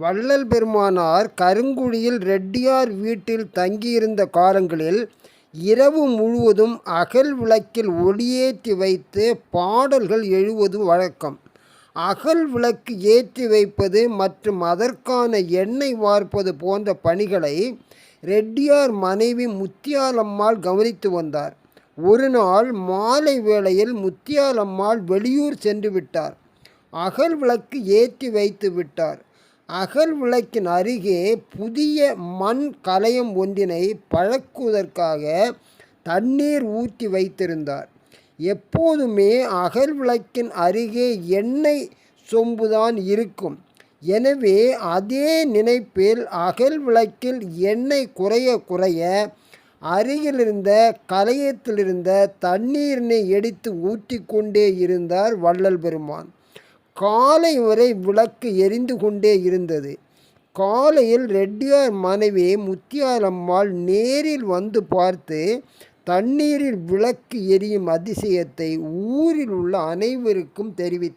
வள்ளல் பெருமானார் கருங்குழியில் ரெட்டியார் வீட்டில் தங்கியிருந்த காலங்களில் இரவு முழுவதும் அகல் விளக்கில் ஒளியேற்றி வைத்து பாடல்கள் எழுவது வழக்கம். அகல் விளக்கு ஏற்றி வைப்பது மற்றும் அதற்கான எண்ணெய் வார்ப்பது போன்ற பணிகளை ரெட்டியார் மனைவி முத்தியாலம்மாள் கவனித்து வந்தார். ஒரு நாள் மாலை வேளையில் முத்தியாலம்மாள் வெளியூர் சென்று விட்டார். அகல் விளக்கு ஏற்றி வைத்து விட்டார். அகல் விளக்கின் அருகே புதிய மண் கலயம் ஒன்றினை பழக்குவதற்காக தண்ணீர் ஊற்றி வைத்திருந்தார். எப்போதுமே அகல் விளக்கின் அருகே எண்ணெய் சொம்புதான் இருக்கும். எனவே அதே நினைப்பில் அகல் விளக்கில் எண்ணெய் குறைய குறைய அருகிலிருந்த கலையத்திலிருந்த தண்ணீரினை எடுத்து ஊற்றிக்கொண்டே இருந்தார் வள்ளல் பெருமான். காலை வரை விளக்கு எரிந்து கொண்டே இருந்தது. காலையில் ரெட்டியார் மனைவி முத்தியாலம்மாள் நேரில் வந்து பார்த்து தண்ணீரில் விளக்கு எரியும் அதிசயத்தை ஊரில் உள்ள அனைவருக்கும் தெரிவித்தார்.